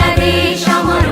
বাংলাদেশ আমার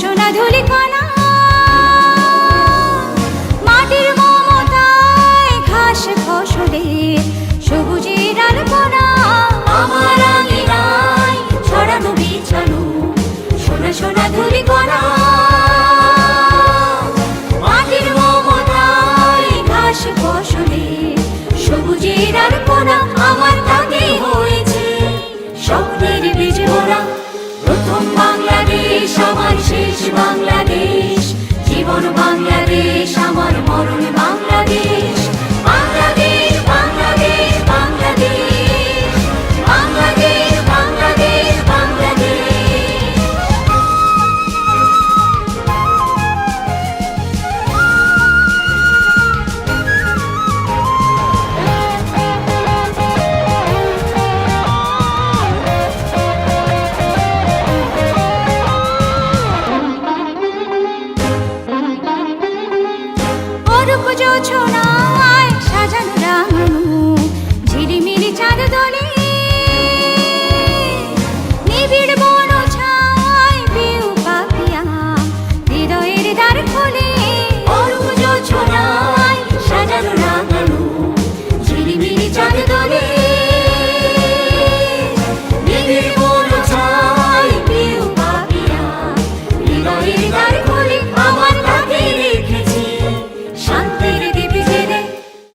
সোনা ধুলি কণা মাটির মমতায় ঘাস ফসলে সবুজের আলপনা আমার আঙিনায় ছড়ানো বিছানো সোনা সোনা ধুলি কণা মাটির মমতায় ঘাস ফসলে সবুজের আলপনা আমার তাকে হয়েছে স্বপ্নের বীজ প্রথম বাংলাদেশ। সবার শেষ বাংলাদেশ। জীবন বাংলাদেশ আমার যোছনা